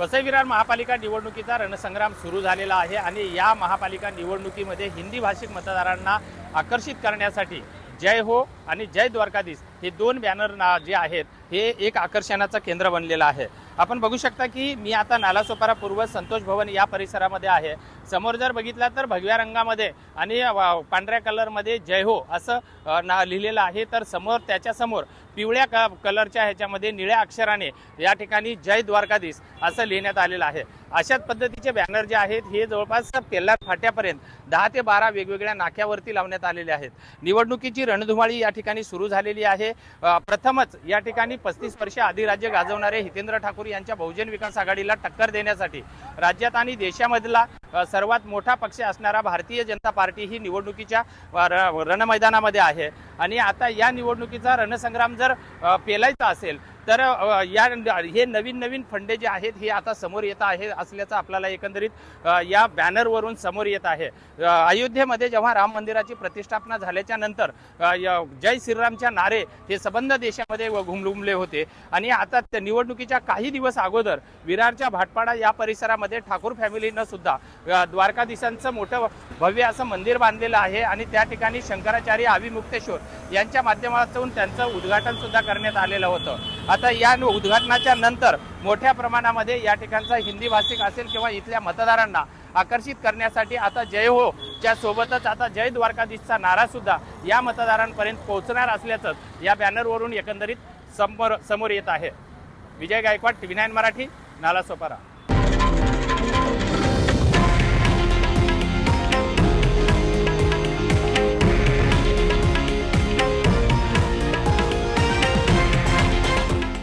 वसई विरार महापालिका निवडणुकीचा रणसंग्राम सुरू झालेला आहे आणि या महापालिका निवडणुकीमध्ये हिंदी भाषिक मतदारांना आकर्षित करण्यासाठी जय हो आणि जय द्वारकाधीश हे दोन बॅनर ना जे आहेत हे एक आकर्षणाचं केंद्र बनलेलं आहे. आपण बघू शकता की मी आता नालासोपारा पूर्व संतोष भवन या परिसरामध्ये आहे. समोर जर बघितला तर भगव्या रंगामध्ये आणि पांढऱ्या कलरमध्ये जय हो असं ना लिहिलेलं आहे. तर समोर त्याच्यासमोर पिवळ्या क कलरच्या ह्याच्यामध्ये निळ्या अक्षराने या ठिकाणी जय द्वारकाधीश असं लिहिण्यात आलेलं आहे. अशाच पद्धतीचे बॅनर जे आहेत हे जवळपास पेल्लार फाट्यापर्यंत दहा ते बारा वेगवेगळ्या नाक्यावरती लावण्यात आलेले आहेत. निवडणुकीची रणधुमाळी या ठिकाणी ठिकाणी सुरू झालेली आहे. प्रथमच या ठिकाणी पस्तीस वर्ष अधिराज्य गाजवणारे हितेंद्र ठाकूर यांच्या बहुजन विकास आघाडीला टक्कर देण्यासाठी राज्यात आणि देशामधला सर्वात मोठा पक्ष असणारा भारतीय जनता पार्टी ही निवडणुकीच्या रणमैदानामध्ये आहे. आणि आता या निवडणुकीचा रणसंग्राम जर पेलायचा असेल तर या हे नवीन नवीन फंडे जे आहेत हे आता समोर येत आहे असल्याचं आपल्याला एकंदरीत या बॅनरवरून समोर येत आहे. अयोध्येमध्ये जेव्हा राम मंदिराची प्रतिष्ठापना झाल्याच्यानंतर य- जय श्रीरामच्या नारे हे सबंध देशामध्ये व- घुमघुमले होते. आणि आता त्या निवडणुकीच्या काही दिवस अगोदर विरारच्या भाटपाडा या परिसरामध्ये ठाकूर फॅमिलीनं सुद्धा द्वारकाधीशांचं मोठं भव्य असं मंदिर बांधलेलं आहे. आणि त्या ठिकाणी शंकराचार्य आविमुक्तेश्वर यांच्या माध्यमातून त्यांचं उद्घाटन सुद्धा करण्यात आलेलं होतं. आता या उद्घाटनाच्या नंतर मोठ्या प्रमाणामध्ये या ठिकाणचा हिंदी भाषिक असेल किंवा इथल्या मतदारांना आकर्षित करण्यासाठी आता जय हो च्या सोबतच आता जय द्वारकाधीशचा नारा सुद्धा या मतदारांपर्यंत पोहोचणार असल्याचं या बॅनरवरून एकंदरीत समोर समोर येत आहे. विजय गायकवाड विनायन नाईन मराठी नालासोपारा.